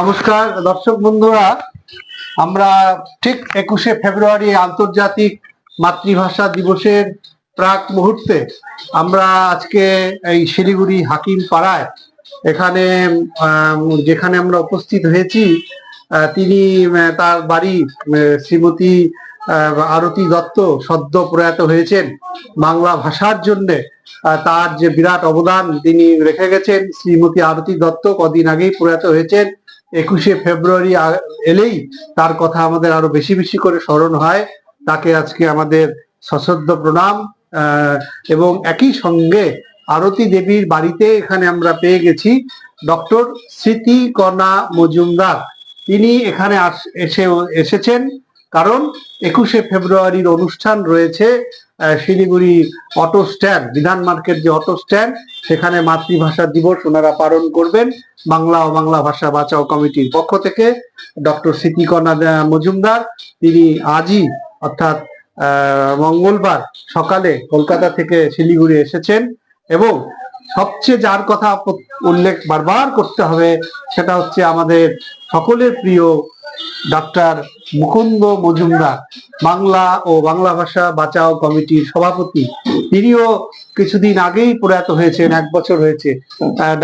নমস্কার, দর্শক বন্ধুরা, আমরা ঠিক একুশে ফেব্রুয়ারি আন্তর্জাতিক মাতৃভাষা দিবসের প্রাক মুহূর্তে আমরা আজকে এই শিলিগুড়ি হাকিম পাড়ায় এখানে যেখানে আমরা উপস্থিত হয়েছি তিনি তার বাড়ি শ্রীমতী আরতি দত্ত সদ্য প্রয়াত হয়েছেন। বাংলা ভাষার জন্যে তার যে বিরাট অবদান তিনি রেখে গেছেন, শ্রীমতী আরতি দত্ত কদিন আগেই প্রয়াত হয়েছেন। একুশে ফেব্রুয়ারি এলেই তার কথা আমাদের আরও বেশি বেশি করে স্মরণ হয়। তাকে আজকে আমাদের সশ্রদ্ধ প্রণাম এবং একই সঙ্গে আরতি দেবীর বাড়িতে এখানে আমরা পেয়ে গেছি ডক্টর স্মৃতি কণা মজুমদার। তিনি এখানে এসে, এসেছেন কারণ একুশে ফেব্রুয়ারির অনুষ্ঠান রয়েছে। Siliguri auto stand, Bidhan market যে অটো স্ট্যান্ড, সেখানে মাতৃভাষা দিবস ওনারা পালন করবেন। বাংলা ও বাংলা ভাষা বাঁচাও কমিটির পক্ষ থেকে ডক্টর স্মৃতিকণা মজুমদার, তিনি আজই অর্থাৎ মঙ্গলবার সকালে কলকাতা থেকে শিলিগুড়ি এসেছেন এবং সবচেয়ে যার কথা উল্লেখ বারবার করতে হবে, সেটা হচ্ছে আমাদের সকলের প্রিয় ডক্টর মুকুন্দ মজুমদার। বাংলা ও বাংলা ভাষা বাঁচাও কমিটির সভাপতি। তিনিও কিছুদিন আগেই প্রয়াত হয়েছেন, এক বছর হয়েছে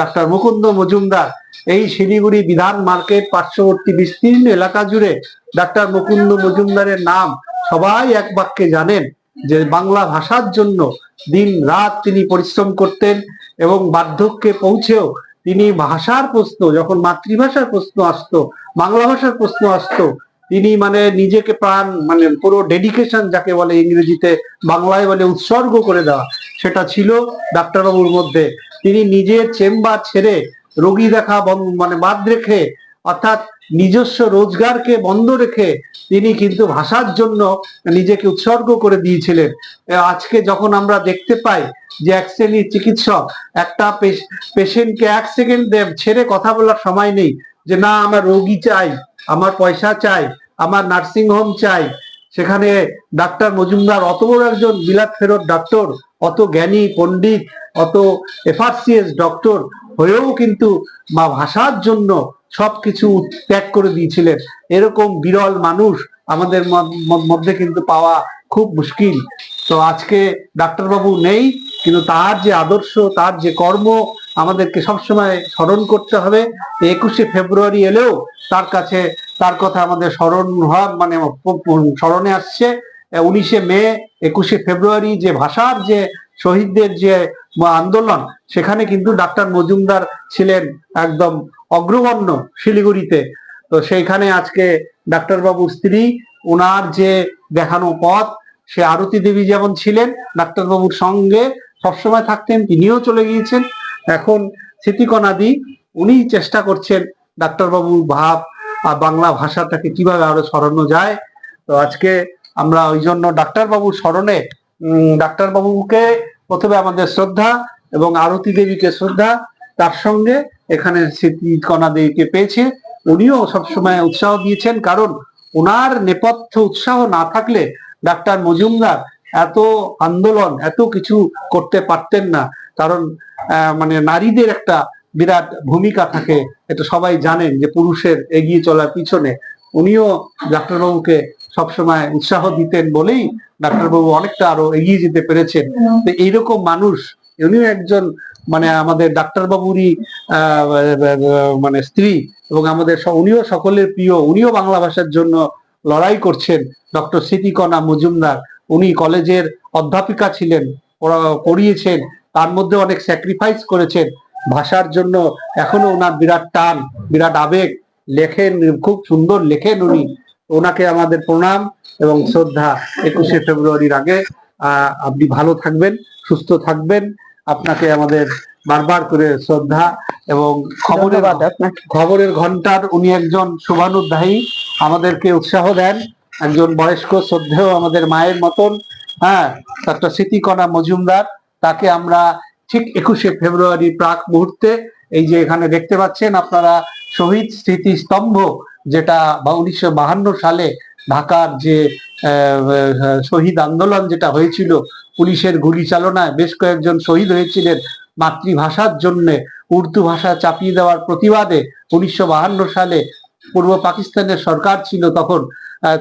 ডাক্তার মুকুন্দ মজুমদার। এই শিলিগুড়ি বিধান মার্কেট পার্শ্ববর্তী বিস্তীর্ণ এলাকা জুড়ে ডাক্তার মুকুন্দ মজুমদারের নাম সবাই এক বাক্যে জানেন যে বাংলা ভাষার জন্য দিন রাত তিনি পরিশ্রম করতেন এবং বার্ধক্যে পৌঁছেও তিনি ভাষার প্রশ্ন, যখন মাতৃভাষার প্রশ্ন আসতো বাংলা ভাষার প্রশ্ন আসতো। তিনি মানে নিজেকে প্রাণ মানে পুরো ডেডিকেশন যাকে বলে ইংরেজিতে বাংলায় বলে উৎসর্গ করে দেওয়া, সেটা ছিল ডাক্তারবাবুর মধ্যে। তিনি নিজের চেম্বার ছেড়ে রোগী দেখা মানে বাদ রেখে অর্থাৎ নিজস্ব রোজগারকে বন্ধ রেখে তিনি কিন্তু ভাষার জন্য নিজেকে উৎসর্গ করে দিয়েছিলেন। আজকে যখন আমরা দেখতে পাই যে এক শ্রেণির চিকিৎসক একটা পেশেন্টকে এক সেকেন্ড ছেড়ে কথা বলার সময় নেই যে না, আমার রোগী চাই, আমার পয়সা চাই, আমার নার্সিং হোম চাই। সেখানে ডাক্তার মজুমদার অত বড় একজন বিলাত ফেরত ডক্টর অত জ্ঞানী পণ্ডিত, অত এফআরসিএস ডক্টর হয়েও কিন্তু মা ভাষার জন্য সবকিছু ত্যাগ করে দিয়েছিলেন। এরকম বিরল মানুষ আমাদের মদ- মদ- মধ্যে কিন্তু পাওয়া খুব মুশকিল। তো আজকে ডাক্তারবাবু নেই, কিন্তু তার যে আদর্শ, তার যে কর্ম আমাদেরকে সবসময় স্মরণ করতে হবে। একুশে ফেব্রুয়ারি এলেও তার কাছে তার কথা আমাদের স্মরণ হওয়া মানে স্মরণে আসছে। উনিশে মে, একুশে ফেব্রুয়ারি যে ভাষার যে শহীদদের যে আন্দোলন, সেখানে কিন্তু ডাক্তার মজুমদার ছিলেন একদম অগ্রগণ্য শিলিগুড়িতে। তো সেইখানে আজকে ডাক্তার ডাক্তারবাবুর স্ত্রী ওনার যে দেখানো পথ, সে আরতি দেবী যেমন ছিলেন, ডাক্তারবাবুর সঙ্গে সবসময় থাকতেন, তিনিও চলে গিয়েছেন। এখন স্মৃতিকণাদি উনি চেষ্টা করছেন ডাক্তারবাবুর ভাব আর বাংলা ভাষাটাকে কীভাবে আরও সরানো যায়। তো আজকে আমরা ওই জন্য ডাক্তারবাবুর স্মরণে ডাক্তারবাবুকে প্রথমে আমাদের শ্রদ্ধা এবং আরতি দেবীকে শ্রদ্ধা, তার সঙ্গে এখানে স্মৃতিকণা দেবীকে পেয়েছে। উনিও সবসময় উৎসাহ দিয়েছেন কারণ ওনার নেপথ্য উৎসাহ না থাকলে ডাক্তার মজুমদার এত আন্দোলন, এত কিছু করতে পারতেন না। কারণ মানে নারীদের একটা বিরাট ভূমিকা থাকে, এটা সবাই জানেন যে পুরুষের এগিয়ে চলার পিছনে। উনিও ডাক্তারবাবুকে সবসময় উৎসাহ দিতেন বলেই ডাক্তারবাবু অনেকটা আরও এগিয়ে যেতে পেরেছেন। তো এইরকম মানুষ, উনিও একজন মানে আমাদের ডাক্তারবাবুরই মানে স্ত্রী এবং আমাদের উনিও সকলের প্রিয়, উনিও বাংলা ভাষার জন্য লড়াই করছেন। ডক্টর স্মৃতিকণা মজুমদার, উনি কলেজের অধ্যাপিকা ছিলেন পড়িয়েছেন। তার মধ্যে অনেক স্যাক্রিফাইস করেছেন। ভাষার জন্য এখনও ওনার বিরাট টান বিরাট আবেগ। লেখেন খুব সুন্দর লেখেন উনি। ওনাকে আমাদের প্রণাম এবং শ্রদ্ধা একুশে ফেব্রুয়ারির আগে আপনি ভালো থাকবেন সুস্থ থাকবেন। আপনাকে আমাদের বারবার করে শ্রদ্ধা এবং খবরের খবরের ঘণ্টার উনি একজন শুভানুধ্যায়ী আমাদেরকে উৎসাহ দেন। একজন বয়স্ক শ্রদ্ধেয় আমাদের মায়ের মতন। হ্যাঁ একটা স্মৃতিকণা মজুমদার। তাকে আমরা ঠিক একুশে ফেব্রুয়ারি প্রাক মুহূর্তে এই যে এখানে দেখতে পাচ্ছেন আপনারা শহীদ স্মৃতি স্তম্ভ যেটা বা উনিশশো বাহান্ন সালে ঢাকার যে শহীদ আন্দোলন যেটা হয়েছিল, পুলিশের গুলি চালনায় বেশ কয়েকজন শহীদ হয়েছিলেন। মাতৃভাষার জন্য উর্দু ভাষা চাপিয়ে দেওয়ার প্রতিবাদে উনিশশো সালে পূর্ব পাকিস্তানের সরকার ছিল তখন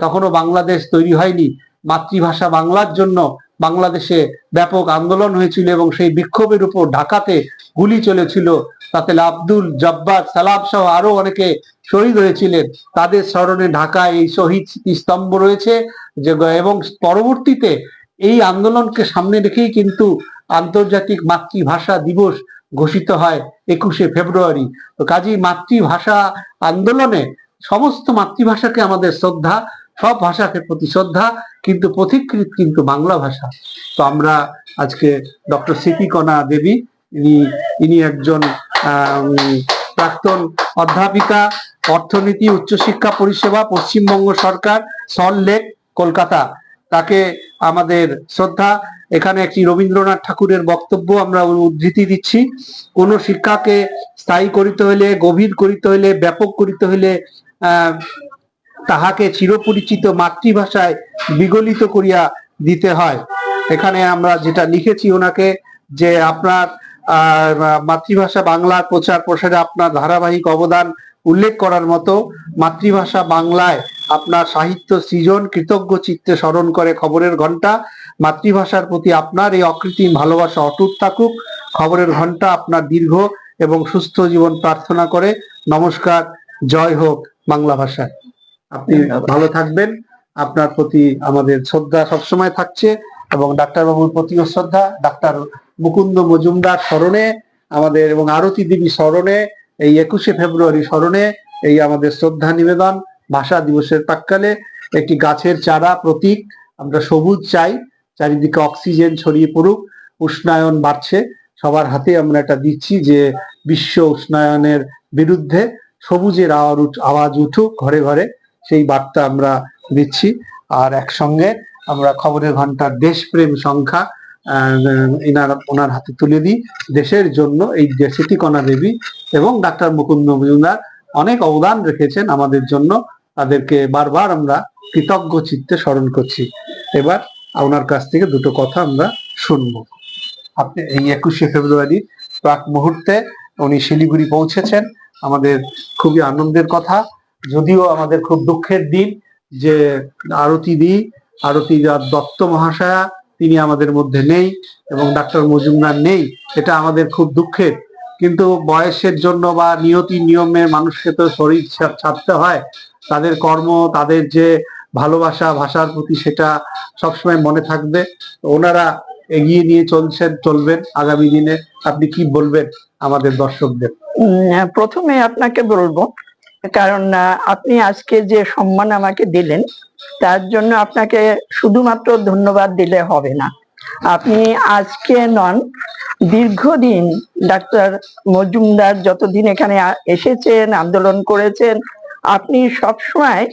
তখনও বাংলাদেশ তৈরি হয়নি। মাতৃভাষা বাংলার জন্য বাংলাদেশে ব্যাপক আন্দোলন হয়েছিল এবং সেই বিক্ষোভের উপর ঢাকাতে গুলি চলেছিল। তাতে আব্দুল জব্বার, সালাম সহ আরও অনেকে শহীদ হয়েছিলেন। তাদের স্মরণে ঢাকায় এই শহীদ স্তম্ভ রয়েছে। যে এবং পরবর্তীতে এই আন্দোলনকে সামনে রেখেই কিন্তু আন্তর্জাতিক মাতৃভাষা দিবস ঘোষিত হয় একুশে ফেব্রুয়ারি। তো কাজী মাতৃভাষা আন্দোলনে সমস্ত মাতৃভাষাকে আমাদের শ্রদ্ধা সব ভাষাকে প্রতি শ্রদ্ধা, কিন্তু পথিকৃত কিন্তু বাংলা ভাষা। তো আমরা আজকে ডক্টর স্মৃতিকণা দেবী, ইনি ইনি একজন প্রাক্তন অধ্যাপিকা, অর্থনীতি, উচ্চশিক্ষা পরিষেবা, পশ্চিমবঙ্গ সরকার সল্টলেক কলকাতা। তাকে আমাদের শ্রদ্ধা। এখানে একটি রবীন্দ্রনাথ ঠাকুরের বক্তব্য আমরা উদ্ধৃতি দিচ্ছি। কোন শিক্ষাকে স্থায়ী করিতে হইলে, গভীর করিতে হইলে, ব্যাপক করিতে হইলে তাহাকে চিরপরিচিত মাতৃভাষায় বিগলিত করিয়া দিতে হয়। এখানে আমরা যেটা লিখেছি ওনাকে যে আপনার মাতৃভাষা বাংলার প্রচার প্রসারে আপনার ধারাবাহিক অবদান উল্লেখ করার মতো মাতৃভাষা বাংলায় আপনার সাহিত্য সৃজন, কৃতজ্ঞ চিত্তে স্মরণ করে খবরের ঘণ্টা মাতৃভাষার প্রতি আপনার এই অকৃত্রিম ভালোবাসা অটুট থাকুক। খবরের ঘণ্টা আপনার দীর্ঘ এবং সুস্থ জীবন প্রার্থনা করে। নমস্কার, জয় হোক বাংলা ভাষায়। আপনি ভালো থাকবেন। আপনার প্রতি আমাদের শ্রদ্ধা সবসময় থাকছে এবং ডাক্তারবাবুর প্রতিও শ্রদ্ধা। ডাক্তার মুকুন্দ মজুমদার স্মরণে, আমাদের এবং আরতি দেবী স্মরণে, এই একুশে ফেব্রুয়ারি স্মরণে এই আমাদের শ্রদ্ধা নিবেদন। ভাষা দিবসের প্রাককালে একটি গাছের চারা প্রতীক, আমরা সবুজ চাই, চারিদিকে অক্সিজেন ছড়িয়ে পড়ুক, উষ্ণায়ন বাড়ছে। সবার হাতে আমরা এটা দিচ্ছি যে বিশ্ব উষ্ণায়নের বিরুদ্ধে সবুজের আওয়াজ উঠ- আওয়াজ উঠুক ঘরে ঘরে। সেই বার্তা আমরা দিচ্ছি। আর একসঙ্গে আমরা খবরের ঘণ্টার দেশপ্রেম সংখ্যা এনার ওনার হাতে তুলে দিই। দেশের জন্য এই স্মৃতিকণা দেবী এবং ডাক্তার মুকুন্দ মজুমদার অনেক অবদান রেখেছেন আমাদের জন্য। তাদেরকে বারবার আমরা কৃতজ্ঞ চিত্তে স্মরণ করছি। এবার ওনার কাছ থেকে দুটো কথা আমরা শুনব। আপনি এই একুশে ফেব্রুয়ারি প্রাক মুহূর্তে উনি শিলিগুড়ি পৌঁছেছেন। আমাদের খুবই আনন্দের কথা। যদিও আমাদের খুব দুঃখের দিন যে আরতি দি আরতি দত্ত মহাশয়া তিনি আমাদের মধ্যে নেই এবং ডাক্তার মজুমদার নেই এটা আমাদের খুব দুঃখের। কিন্তু বয়সের জন্য বা নিয়তি নিয়মে মানুষকে তো শরীর ছাড়তে হয় তাদের কর্ম তাদের যে ভালোবাসা ভাষার প্রতি সেটা সবসময় মনে থাকবে। ওনারা এগিয়ে নিয়ে চলছেন চলবেন আগামী দিনে। আপনি কি বলবেন আমাদের দর্শকদের? উম, প্রথমে আপনাকে বলব কারণ আপনি আজকে যে সম্মান আমাকে দিলেন, তার জন্য আপনাকে শুধুমাত্র ধন্যবাদ দিলে হবে না। আপনি আজকে নন, দীর্ঘদিন ডাক্তার মজুমদার যতদিন এখানে এসেছেন, আন্দোলন করেছেন, আপনি সবসময়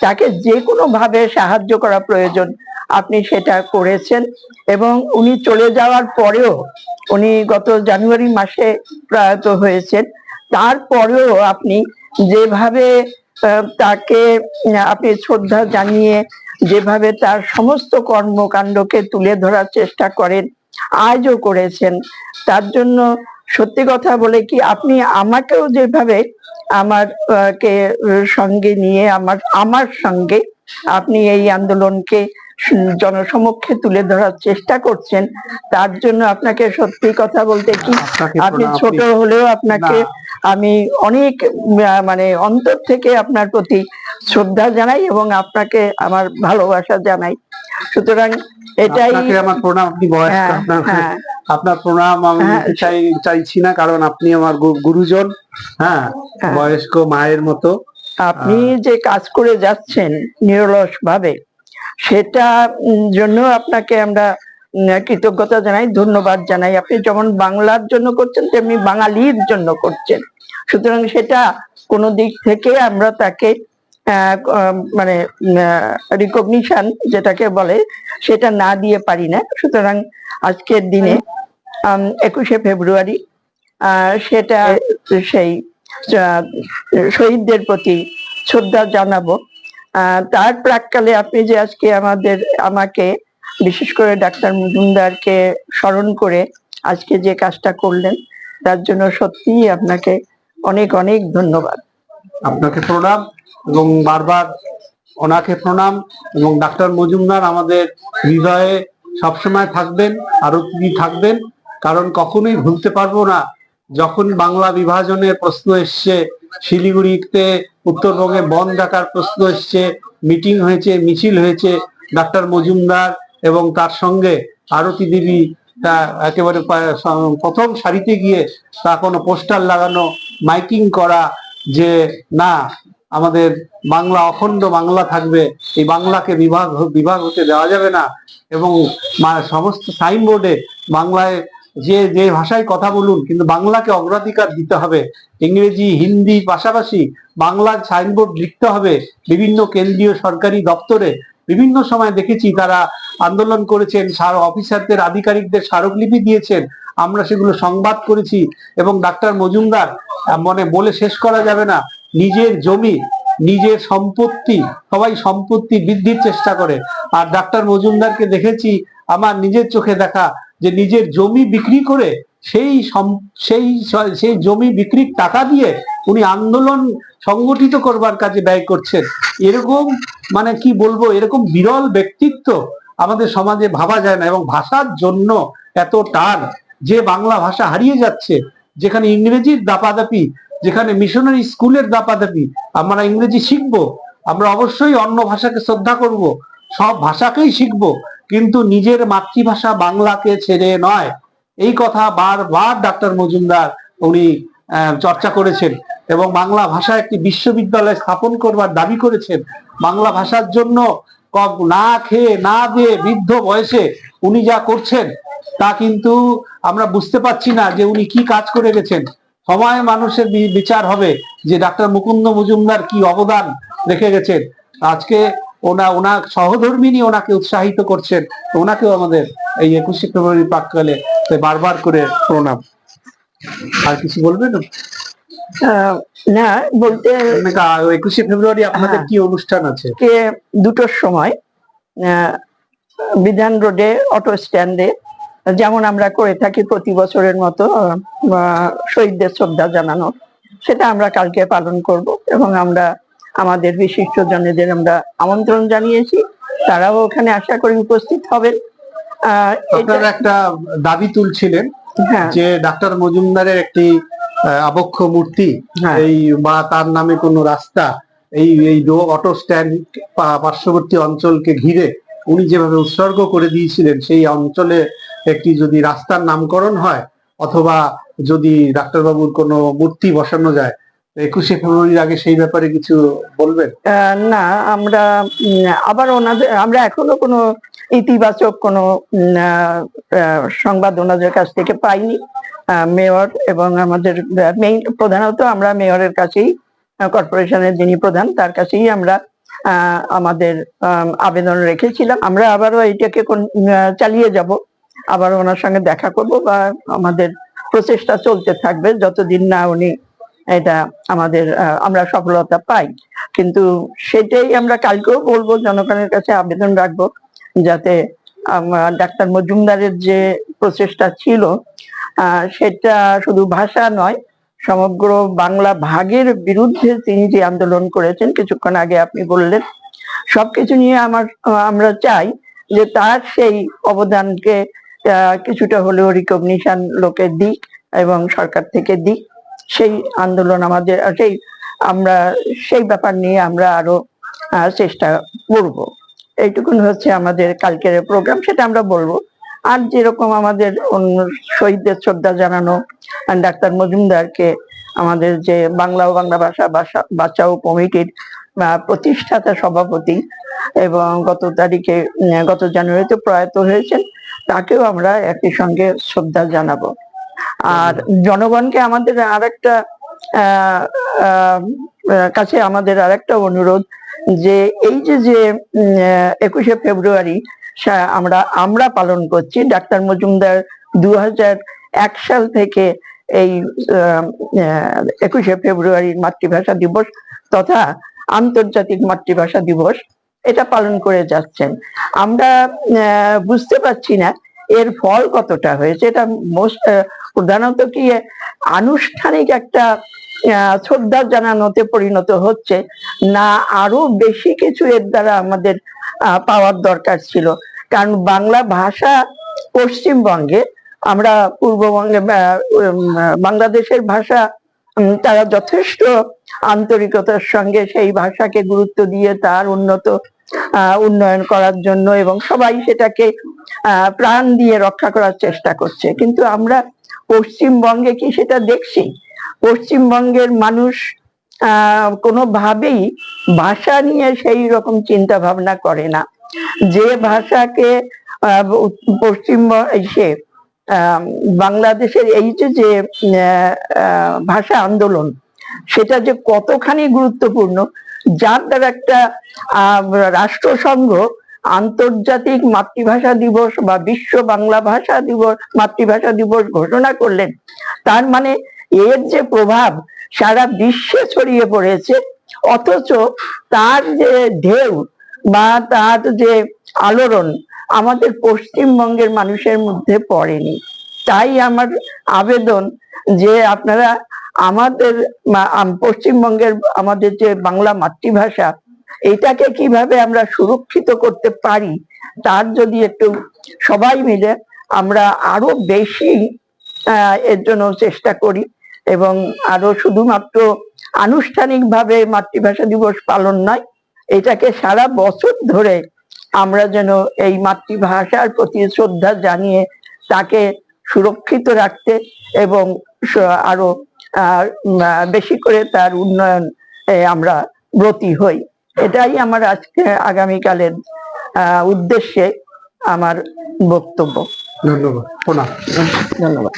তাকে যে কোনো ভাবে সাহায্য করা প্রয়োজন, আপনি সেটা করেছেন এবং উনি চলে যাওয়ার পরেও, উনি গত জানুয়ারি মাসে প্রয়াত হয়েছেন, তারপরেও আপনি যেভাবে তাকে আপনি শ্রদ্ধা জানিয়ে যেভাবে তার সমস্ত কর্মকাণ্ডকে তুলে ধরার চেষ্টা করেন আজও করেছেন তার জন্য সত্যি কথা বলে কি আপনি আমাকেও যেভাবে আমার কে সঙ্গে নিয়ে আমার আমার সঙ্গে আপনি এই আন্দোলনকে জনসমক্ষে তুলে ধরার চেষ্টা করছেন তার জন্য আপনাকে সত্যি কথা বলতে কি আপনি ছোট হলেও আপনাকে। আমি অনেক মানে অন্তর থেকে আপনার প্রতি শ্রদ্ধা জানাই এবং আপনাকে আমার ভালোবাসা জানাই। সুতরাং এটাই আমার প্রণাম আপনি বয়স্ক হ্যাঁ, আপনার হ্যাঁ, প্রণাম আমি হ্যাঁ। চাই চাইছি না কারণ আপনি আমার গুরুজন হ্যাঁ। বয়স্ক মায়ের মতো। আপনি যে কাজ করে যাচ্ছেন নিরলস ভাবে সেটা জন্য আপনাকে আমরা কৃতজ্ঞতা জানাই ধন্যবাদ জানাই। আপনি যেমন বাংলার জন্য করছেন তেমনি বাঙালির জন্য করছেন। সুতরাং সেটা কোনো দিক থেকে আমরা তাকে মানে রিকগনিশন যেটাকে বলে, সেটা না দিয়ে পারি না। সুতরাং আজকের দিনে একুশে ফেব্রুয়ারি সেটা সেই শহীদদের প্রতি শ্রদ্ধা জানাব। তার প্রাককালে আপনি যে আজকে আমাদের, আমাকে, বিশেষ করে ডাক্তার মজুমদারকে স্মরণ করে আজকে যে কাজটা করলেন, তার জন্য সত্যিই আপনাকে অনেক অনেক ধন্যবাদ। আপনাকে প্রণাম এবং বারবার ওনাকে প্রণাম এবং ডাক্তার মজুমদার আমাদের হৃদয়ে সবসময় থাকবেন আরও তিনি থাকবেন, কারণ কখনোই ভুলতে পারব না। যখন বাংলা বিভাজনের প্রশ্ন এসছে, শিলিগুড়িতে উত্তরবঙ্গে বন ডাকার প্রশ্ন এসছে, মিটিং হয়েছে, মিছিল হয়েছে, ডাক্তার মজুমদার এবং তার সঙ্গে আরতি দেবী একেবারে প্রথম সারিতে গিয়ে তা কোনো পোস্টার লাগানো, মাইকিং করা যে, না, আমাদের বাংলা অখণ্ড বাংলা থাকবে, এই বাংলাকে বিভাগ বিভাগ হতে দেওয়া যাবে না এবং সমস্ত সাইনবোর্ডে বাংলায় যে যে ভাষায় কথা বলুন, কিন্তু বাংলাকে অগ্রাধিকার দিতে হবে। ইংরেজি, হিন্দি পাশাপাশি বাংলার সাইনবোর্ড লিখতে হবে বিভিন্ন কেন্দ্রীয় সরকারি দপ্তরে। বিভিন্ন সময় দেখেছি তারা আন্দোলন করেছেন, সার অফিসারদের, আধিকারিকদের স্মারকলিপি দিয়েছেন। আমরা সেগুলো সংবাদ করেছি এবং ডাক্তার মজুমদার মনে বলে শেষ করা যাবে না। নিজের জমি, নিজের সম্পত্তি, সবাই সম্পত্তি বৃদ্ধির চেষ্টা করে। আর ডাক্তার মজুমদারকে দেখেছি, আমার নিজের চোখে দেখা যে নিজের জমি বিক্রি করে সেই সেই সেই জমি বিক্রির টাকা দিয়ে উনি আন্দোলন সংগঠিত করবার কাজে ব্যয় করছেন। এরকম মানে কি বলব, এরকম বিরল ব্যক্তিত্ব আমাদের সমাজে ভাবা যায় না এবং ভাষার জন্য এত টান, যে বাংলা ভাষা হারিয়ে যাচ্ছে, যেখানে ইংরেজির দাপাদাপি, যেখানে মিশনারি স্কুলের দাপাদাপি, আমরা ইংরেজি শিখব, আমরা অবশ্যই অন্য ভাষাকে শ্রদ্ধা করব, সব ভাষাকেই শিখব, কিন্তু নিজের মাতৃভাষা বাংলাকে ছেড়ে নয়। এই কথা বারবার ডাক্তার মজুমদার উনি চর্চা করেছেন। এবং বাংলা ভাষা একটি বিশ্ববিদ্যালয় স্থাপন করবার দাবি করেছেন। বাংলা ভাষার জন্য না খেয়ে না দিয়ে বৃদ্ধ বয়সে উনি যা করছেন, তা কিন্তু আমরা বুঝতে পারছি না যে উনি কি কাজ করে গেছেন। সময় মানুষের বিচার হবে যে ডাক্তার মুকুন্দ মজুমদার কি অবদান রেখে গেছেন। আজকে ওনা ওনার সহধর্মিনী ওনাকে উৎসাহিত করছেন। ওনাকেও আমাদের এই একুশে ফেব্রুয়ারি প্রাককালে বারবার করে প্রণাম। আর কিছু বলবেন? না বলতে একুশে ফেব্রুয়ারি আপনাদের হ্যাঁ। কি অনুষ্ঠান আছে? দুটোর সময় বিধান রোডে অটো স্ট্যান্ডে যেমন আমরা করে থাকি প্রতি বছরের মতো শহীদদের শ্রদ্ধা জানানো সেটা আমরা কালকে পালন করব এবং আমরা আমাদের বিশিষ্ট জনেদের আমরা আমন্ত্রণ জানিয়েছি তারাও ওখানে আশা করি উপস্থিত হবেন। আপনারা একটা দাবি তুলছিলেন হ্যাঁ। যে ডাক্তার মজুমদারের একটি আবক্ষ মূর্তি হ্যাঁ। এই বা তার নামে কোনো রাস্তা এই এই অটো স্ট্যান্ড পার্শ্ববর্তী অঞ্চলকে ঘিরে উনি যেভাবে উৎসর্গ করে দিয়েছিলেন সেই অঞ্চলে একটি যদি রাস্তার নামকরণ হয় অথবা যদি ডাক্তারবাবুর কোনো মূর্তি বসানো যায় একুশে ফেব্রুয়ারির আগে সেই ব্যাপারে কিছু বলবেন না আমরা আবার ওনাদের আমরা এখনও কোনো ইতিবাচক কোনো সংবাদ ওনাদের কাছ থেকে পাইনি মেয়র এবং আমাদের মেইন প্রধানত আমরা মেয়রের কাছেই কর্পোরেশনের যিনি প্রধান তার কাছেই আমরা আমাদের আম, আবেদন রেখেছিলাম। আমরা আবারও আহ, চালিয়ে যাব। আবার ওনার সঙ্গে দেখা করব বা আমাদের প্রচেষ্টা চলতে থাকবে। যতদিন না উনি এটা আমাদের আমরা সফলতা পাই। কিন্তু সেটাই আমরা কালকেও বলব জনগণের কাছে আবেদন রাখব যাতে ডাক্তার মজুমদারের যে প্রচেষ্টা ছিল সেটা শুধু ভাষা নয়, সমগ্র বাংলা ভাগের বিরুদ্ধে তিনি যে আন্দোলন করেছেন, কিছুক্ষণ আগে আপনি বললেন, সবকিছু নিয়ে আমার, আমরা চাই যে তার সেই অবদানকে কিছুটা হলেও রিকগনিশন লোকে দিক এবং সরকার থেকে দিক। সেই আন্দোলন আমাদের, সেই আমরা, সেই ব্যাপার নিয়ে আমরা আরও চেষ্টা করব। এইটুকুন হচ্ছে আমাদের কালকের প্রোগ্রাম সেটা আমরা বলব। আর যেরকম আমাদের অন্য শহীদদের শ্রদ্ধা জানানো ডাক্তার মজুমদারকে আমাদের যে বাংলা ও বাংলা ভাষা বাঁচাও কমিটির প্রতিষ্ঠাতা সভাপতি এবং গত তারিখে গত জানুয়ারিতে প্রয়াত হয়েছেন তাকেও আমরা একই সঙ্গে শ্রদ্ধা জানাব। আর জনগণকে আমাদের আহ, আহ, কাছে আমাদের আরেকটা অনুরোধ যে এই যে যে একুশে ফেব্রুয়ারি আমরা আমরা পালন করছি। ডাক্তার মজুমদার দু এক সাল থেকে এই একুশে ফেব্রুয়ারি মাতৃভাষা দিবস তথা আন্তর্জাতিক মাতৃভাষা দিবস, এটা পালন করে যাচ্ছেন। আমরা বুঝতে পারছি না এর ফল কতটা হয়েছে। এটা মোস্ট প্রধানত কি আনুষ্ঠানিক একটা শ্রদ্ধা জানানোতে পরিণত হচ্ছে না আরও বেশি কিছু এর দ্বারা আমাদের পাওয়ার দরকার ছিল। কারণ বাংলা ভাষা পশ্চিমবঙ্গে আমরা পূর্ববঙ্গে বাংলাদেশের ভাষা তারা যথেষ্ট আন্তরিকতার সঙ্গে সেই ভাষাকে গুরুত্ব দিয়ে তার উন্নত উন্নয়ন করার জন্য এবং সবাই সেটাকে প্রাণ দিয়ে রক্ষা করার চেষ্টা করছে। কিন্তু আমরা পশ্চিমবঙ্গে কি সেটা দেখছি? পশ্চিমবঙ্গের মানুষ কোনোভাবেই ভাষা নিয়ে সেই রকম চিন্তা ভাবনা করে না। যে ভাষাকে আহ, পশ্চিম সে বাংলাদেশের এই যে ভাষা আন্দোলন সেটা যে কতখানি গুরুত্বপূর্ণ যার দ্বারা একটা রাষ্ট্রসংঘ আন্তর্জাতিক মাতৃভাষা দিবস বা বিশ্ব বাংলা ভাষা দিবস মাতৃভাষা দিবস ঘোষণা করলেন তার মানে এর যে প্রভাব সারা বিশ্বে ছড়িয়ে পড়েছে। অথচ তার যে ঢেউ বা তার যে আলোড়ন আমাদের পশ্চিমবঙ্গের মানুষের মধ্যে পড়েনি। তাই আমার আবেদন যে আপনারা আমাদের পশ্চিমবঙ্গের আমাদের যে বাংলা মাতৃভাষা, এটাকে কীভাবে আমরা সুরক্ষিত করতে পারি, তার যদি একটু সবাই মিলে আমরা আরও বেশি এর জন্য চেষ্টা করি। এবং আরও শুধুমাত্র আনুষ্ঠানিকভাবে মাতৃভাষা দিবস পালন নয় এটাকে সারা বছর ধরে আমরা যেন এই মাতৃভাষার প্রতি শ্রদ্ধা জানিয়ে তাকে সুরক্ষিত রাখতে এবং আরও আহ, বেশি করে তার উন্নয়ন এ, আমরা ব্রতী হই। এটাই আমার আজকে আগামীকালের আহ, উদ্দেশ্যে আমার বক্তব্য। ধন্যবাদ। ধন্যবাদ।